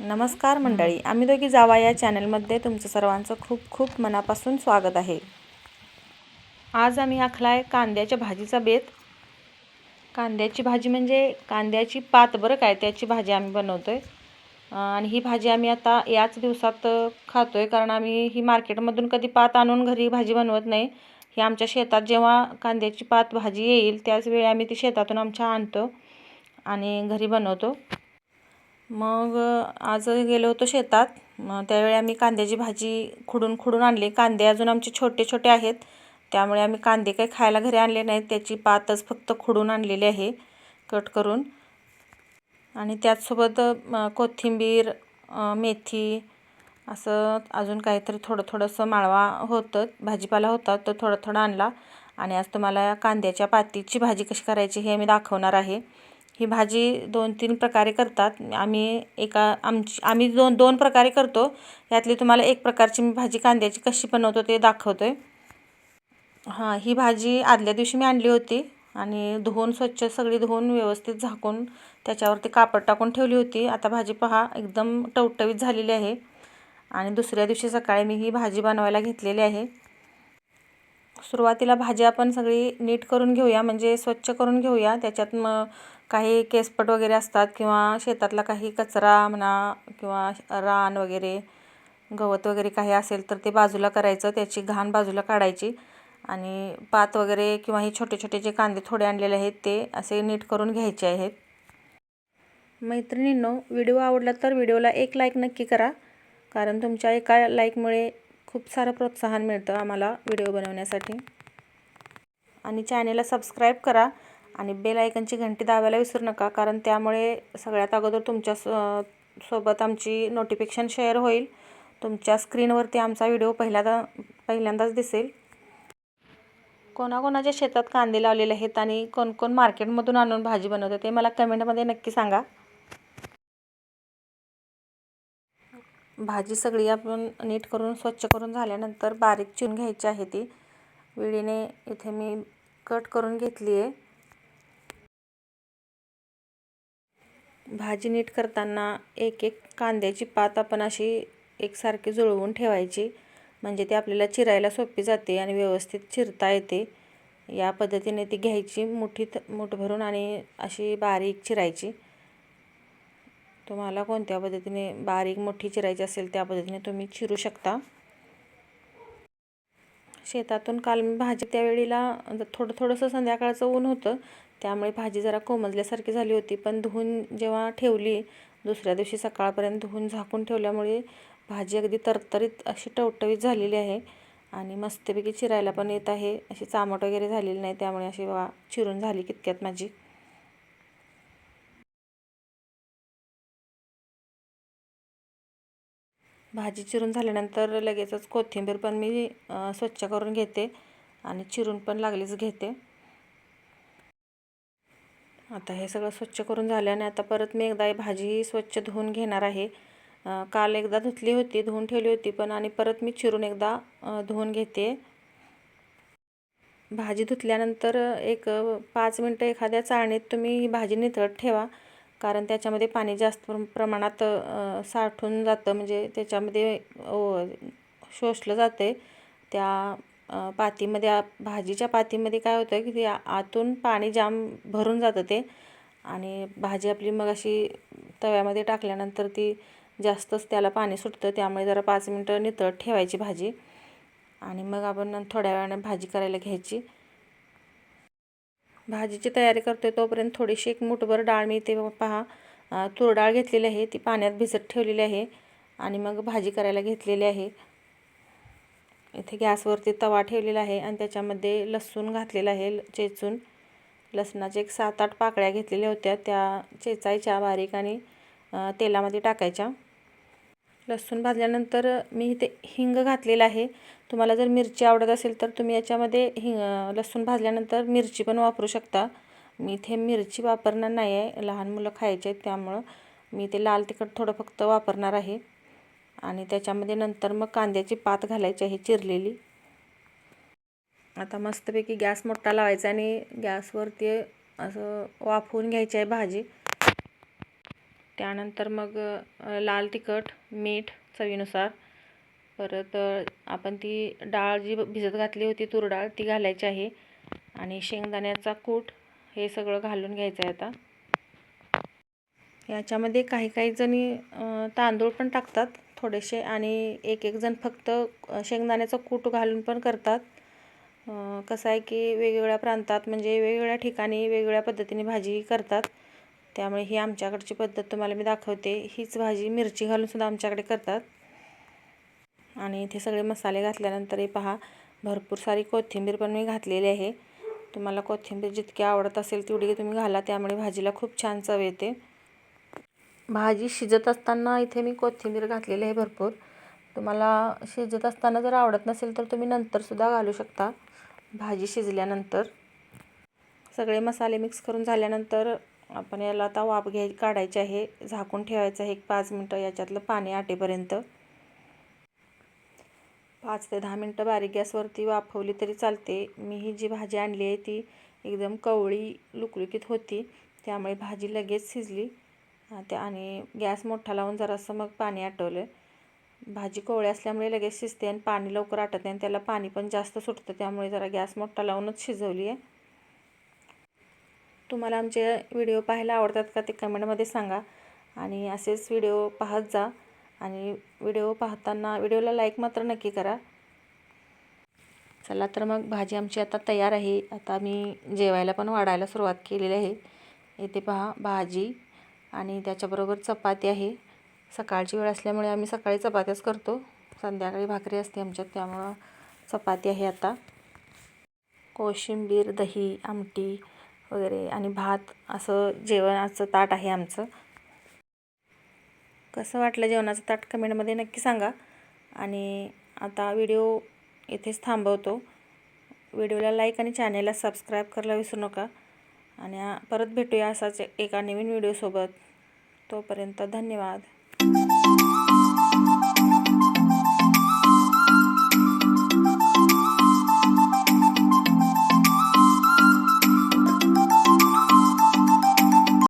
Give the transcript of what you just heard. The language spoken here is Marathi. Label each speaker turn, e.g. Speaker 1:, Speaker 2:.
Speaker 1: नमस्कार मंडळी आम्ही दोघी जावा या चॅनलमध्ये तुमचं सर्वांचं खूप खूप मनापासून स्वागत आहे. आज आम्ही आखला आहे कांद्याच्या भाजीचा बेत. कांद्याची भाजी म्हणजे कांद्याची पात बरं काय त्याची भाजी आम्ही बनवतो आहे आणि ही भाजी आम्ही आता याच दिवसात खातो आहे कारण आम्ही ही मार्केटमधून कधी पात आणून घरी भाजी बनवत नाही. ही आमच्या शेतात जेव्हा कांद्याची पात भाजी येईल त्याच वेळी आम्ही ती शेतातून आमच्या आणतो आणि घरी बनवतो. मग आज गेलो होतो शेतात. मग त्यावेळी आम्ही कांद्याची भाजी खुडून खुडून आणली. कांदे अजून आमचे छोटे छोटे आहेत. त्यामुळे आम्ही कांदे काही खायला घरी आणले नाहीत. त्याची पातच फक्त खुडून आणलेली आहे कट करून. आणि त्याचसोबत कोथिंबीर मेथी असं अजून काहीतरी थोडं थोडंसं माळवा होतं. भाजीपाला होता तो थोडं थोडं आणला. आणि आज तुम्हाला कांद्याच्या पातीची भाजी कशी करायची हे मी दाखवणार आहे. ही भाजी दोन तीन प्रकारे करतात. आम्ही एका आमची आम्ही दोन दोन प्रकारे करतो. यातली तुम्हाला एक प्रकारची मी भाजी कांद्याची कशी बनवतो ते दाखवतो आहे हां ही भाजी आदल्या दिवशी मी आणली होती आणि धुवून स्वच्छ सगळी धुवून व्यवस्थित झाकून त्याच्यावरती कापड टाकून ठेवली होती. आता भाजी पहा एकदम टवटवीत झालेली आहे. आणि दुसऱ्या दिवशी सकाळी मी ही भाजी बनवायला घेतलेली आहे. सुरुवातीला भाजी आपण सगळी नीट करून घेऊया म्हणजे स्वच्छ करून घेऊया. त्याच्यात मग काही केसपट वगैरे असतात किंवा शेतातला काही कचरा म्हणा किंवा रान वगैरे गवत वगैरे काही असेल तर ते बाजूला करायचं. त्याची घाण बाजूला काढायची आणि पात वगैरे किंवा हे छोटे छोटे जे कांदे थोडे आणलेले आहेत ते असे नीट करून घ्यायचे आहेत. मैत्रिणींनो व्हिडिओ आवडला तर व्हिडिओला एक लाईक नक्की करा कारण तुमच्या एका लाईकमुळे खूप सारं प्रोत्साहन मिळतं आम्हाला व्हिडिओ बनवण्यासाठी. आणि चॅनेलला सबस्क्राईब करा आणि बेल आयकनची घंटी दाबायला विसरू नका कारण त्यामुळे सगळ्यात अगोदर तुमच्या सो सोबत आमची नोटिफिकेशन शेअर होईल. तुमच्या स्क्रीनवरती आमचा व्हिडिओ पहिल्यांदा पहिल्यांदाच दिसेल. कोणाकोणाच्या शेतात कांदे लावलेले आहेत आणि कोण कोण मार्केटमधून आणून भाजी बनवतं ते मला कमेंटमध्ये नक्की सांगा. भाजी सगळी आपण नीट करून स्वच्छ करून झाल्यानंतर बारीक चिरून घ्यायची आहे ती. विळीने इथे मी कट करून घेतली आहे. भाजी नीट करताना एक एक कांद्याची पात आपण अशी एकसारखी जुळवून ठेवायची. म्हणजे ती आपल्याला चिरायला सोपी जाते आणि व्यवस्थित चिरता येते. या पद्धतीने ती घ्यायची मुठीत मुठ भरून आणि अशी बारीक चिरायची. तुम्हाला कोणत्या पद्धतीने बारीक मोठी चिरायची असेल त्या पद्धतीने तुम्ही चिरू शकता. शेतातून काल मी भाजी त्यावेळीला थोडं थोडंसं संध्याकाळचं ऊन होतं. त्यामुळे भाजी जरा कोमजल्यासारखी झाली होती. पण धुवून जेव्हा ठेवली दुसऱ्या दिवशी सकाळपर्यंत धुवून झाकून ठेवल्यामुळे भाजी अगदी तरतरीत अशी टवटवीत झालेली आहे आणि मस्तपैकी चिरायला पण येत आहे. अशी चामट वगैरे झालेली नाही त्यामुळे अशी वा चिरून झाली कितक्यात माझी. भाजी चिरून झाल्यानंतर लगेचच कोथिंबीर पण मी स्वच्छ करून घेते आणि चिरून पण लागलीच घेते. आता हे सगळं स्वच्छ करून झाल्याने आता परत मी एकदा भाजी स्वच्छ धुवून घेणार आहे. काल एकदा धुतली होती धुवून ठेवली होती पण आणि परत मी चिरून एकदा धुवून घेते. भाजी धुतल्यानंतर एक पाच मिनटं एखाद्या चाळणीत तुम्ही ही भाजी नितळत ठेवा. कारण त्याच्यामध्ये पाणी जास्त प्रमाणात साठून जातं. म्हणजे त्याच्यामध्ये शोषलं जातं आहे त्या पातीमध्ये भाजीच्या पातीमध्ये काय होतं की ते आतून पाणी जाम भरून जातं ते. आणि भाजी आपली मग अशी तव्यामध्ये टाकल्यानंतर ती जास्तच त्याला पाणी सुटतं. त्यामुळे जरा पाच मिनटं नितळत ठेवायची भाजी. आणि मग आपण थोड्या वेळानं भाजी करायला घ्यायची. भाजीची तयारी करतो तोपर्यंत थोडीशी एक मुठभर डाळ मी ते पहा तूर डाळ घेतलेली आहे ती पाण्यात भिजत ठेवलेली आहे आणि मग भाजी करायला घेतलेली आहे. इथे गॅसवरती तवा ठेवलेला आहे आणि त्याच्यामध्ये लसूण घातलेला आहे चेचून. लसणाच्या एक सात आठ पाकळ्या घेतलेल्या होत्या त्या चेचायच्या बारीक आणि तेलामध्ये टाकायच्या. लसूण भाजल्यानंतर मी इथे हिंग घातलेलं आहे. तुम्हाला जर मिरची आवडत असेल तर तुम्ही याच्यामध्ये हिंग लसूण भाजल्यानंतर मिरची पण वापरू शकता. मी इथे मिरची वापरणार नाही आहे. लहान मुलं खायचे आहेत त्यामुळं मी ते लाल तिखट थोडं फक्त वापरणार आहे. आणि त्याच्यामध्ये नंतर मग कांद्याची पात घालायची आहे चिरलेली. आता मस्तपैकी गॅस मोठा लावायचा आणि गॅसवरती असं वाफवून घ्यायची आहे भाजी. त्यानंतर मग लाल तिखट मीठ चवीनुसार. परत आपण ती डाळ जी भिजत घातली होती तूर डाळ ती घालायची आहे. आणि शेंगदाण्याचा कूट हे सगळं घालून घ्यायचं आहे आता. याच्यामध्ये काही काही जणी तांदूळ पण टाकतात थोडेसे आणि एक एक जण फक्त शेंगदाण्याचं कूट घालून पण करतात. कसं आहे की वेगवेगळ्या प्रांतात म्हणजे वेगवेगळ्या ठिकाणी वेगवेगळ्या पद्धतीने भाजी करतात. त्यामुळे ही आमच्याकडची पद्धत तुम्हाला मी दाखवते. हीच भाजी मिरची घालूनसुद्धा आमच्याकडे करतात. आणि इथे सगळे मसाले घातल्यानंतरही पहा भरपूर सारी कोथिंबीर पण मी घातलेली आहे. तुम्हाला कोथिंबीर जितकी आवडत असेल तेवढी तुम्ही घाला त्यामुळे भाजीला खूप छान चव येते. भाजी शिजत असताना इथे मी कोथिंबीर घातलेली आहे भरपूर. तुम्हाला शिजत असताना जर आवडत नसेल तर तुम्ही नंतरसुद्धा घालू शकता. भाजी शिजल्यानंतर सगळे मसाले मिक्स करून झाल्यानंतर आपण याला आता वाफ घ्याय काढायची आहे झाकून ठेवायचं आहे एक पाच मिनटं याच्यातलं पाणी आटेपर्यंत. पाच ते दहा मिनटं बारीक गॅसवरती वाफवली तरी चालते. मी ही जी भाजी आणली आहे ती एकदम कवळी लुकलुकीत होती. त्यामुळे भाजी लगेच शिजली. त्या आणि गॅस मोठा लावून जरासं मग पाणी आटवलं. भाजी कोवळी असल्यामुळे लगेच शिजते आणि पाणी लवकर आटत नाही आणि त्याला पाणी पण जास्त सुटतं. त्यामुळे जरा गॅस मोठा लावूनच शिजवली आहे. तुम्हाला आमचे व्हिडिओ पाहायला आवडतात का ते कमेंटमध्ये सांगा. आणि असेच व्हिडिओ पाहत जा. आणि व्हिडिओ पाहताना व्हिडिओला लाईक मात्र नक्की करा. चला तर मग भाजी आमची आता तयार आहे. आता मी जेवायला पण वाढायला सुरुवात केलेली आहे. येथे पहा भाजी आणि त्याच्याबरोबर चपाती आहे. सकाळची वेळ असल्यामुळे आम्ही सकाळी चपात्याच करतो. संध्याकाळी भाकरी असते आमच्यात त्यामुळं चपाती आहे आता. कोशिंबीर दही आमटी वगैरे आणि भात असं जेवणाचं ताट आहे आमचं. कसं वाटलं जेवणाचं ताट कमेंटमध्ये नक्की सांगा. आणि आता व्हिडिओ इथेच थांबवतो. व्हिडिओला लाईक आणि चॅनेलला सबस्क्राईब करायला विसरू नका. आणि परत भेटूया असाच एका नवीन व्हिडिओसोबत. तोपर्यंत धन्यवाद.